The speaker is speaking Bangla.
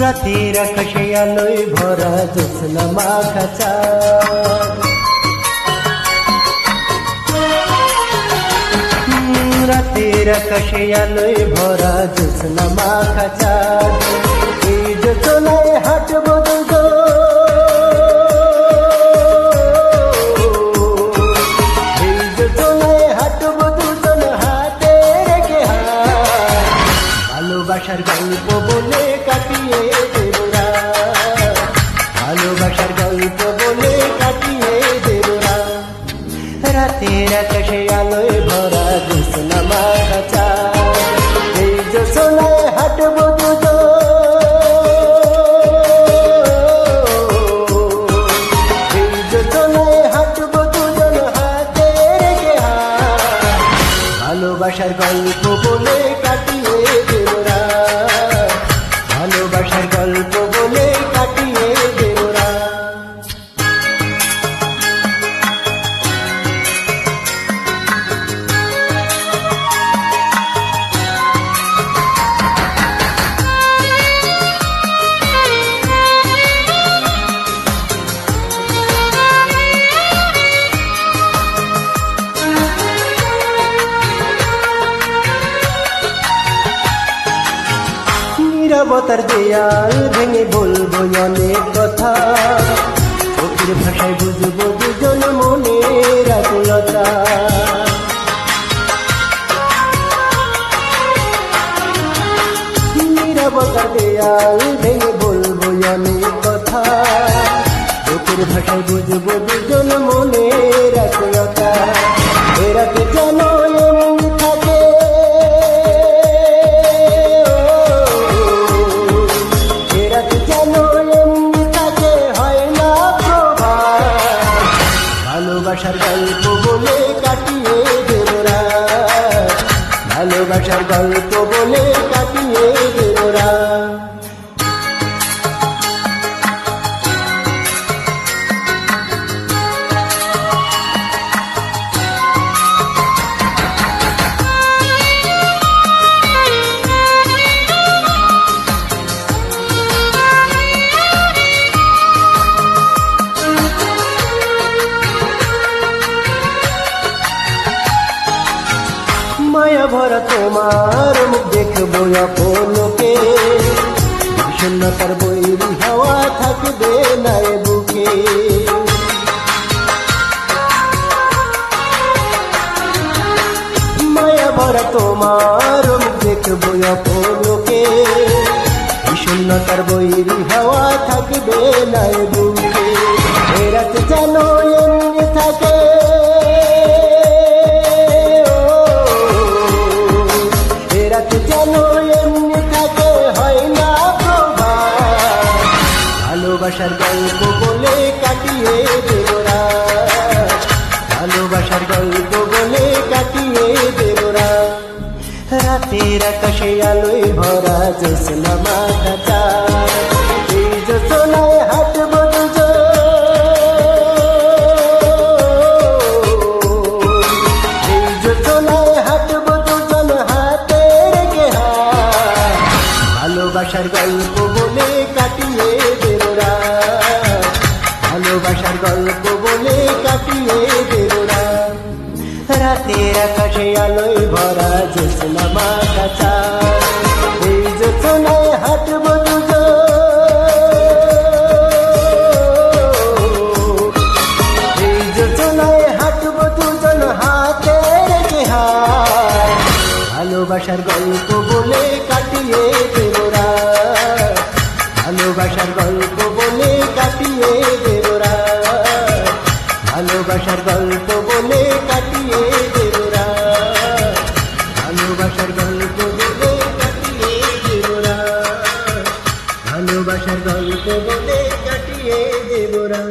রাতের আকাশে আলোয় ভরা জ্যোৎস্না মাখা চাঁদ রাতের আকাশে আলোয় ভরা জ্যোৎস্না মাখা এই জ্যোৎস্নায় ভালোবাসার গল্প বলে কাটিয়ে দেবরা। ভালোবাসার গল্প বলে কাটিয়ে দেবরা। রাতের আকাশে আলোয় ভরা জোসনা চা এই জোসনায় হাঁটবো ভালোবাসার গল্প বলে কাটিয়ে দেবরা ভালোবাসার গল্প নিরবতার দেয়াল ভেঙে বলব অনেক কথা। চোখের ভাষায় বুঝব দুজন মনের আকুলতা দেয়াল ভেঙে বলব অনেক কথা। চোখের ভাষায় বুঝব দুজন মনের ভালোবাসার গল্প বলে মায়া ভরা তোমার মুখ দেখব আপনকে। বিষণ্ণতার বৈরি হাওয়া থাকবে না এ বুকে। মায়া ভরা তোমার মুখ দেখব আপনকে। বিষণ্ণতার বৈরি হাওয়া থাকবে না বুকে। এরাত যেন এমনি থাকে ভালোবাসার গল্প বলে কাটিয়ে দেবরা ভালোবাসার গল্প বলে কাটিয়ে দেবরা রাতের আকাশে আলোয় ভরা জ্যোৎস্না মাথা চাঁদ। এই জ্যোৎস্নায় হাঁটবো ভালোবাসার গল্প বলে কাটিয়ে দেবরা ভালোবাসার গল্প বলে কাটিয়ে দেবরা রাতের আকাশে আলোয় ভরা জ্যোৎস্না মাথা চাঁদ। এই জ্যোৎস্নায় হাঁটবো এই যোজনায় হাঁটবো দুজন হাতে রেখে ভালোবাসার গল্প বলে কাটিয়ে ভালোবাসার গল্প বলে কাটিয়ে দেবরা। ভালোবাসার গল্প বলে কাটিয়ে দেবরা। ভালোবাসার গল্প বলে কাটিয়ে দেবরা।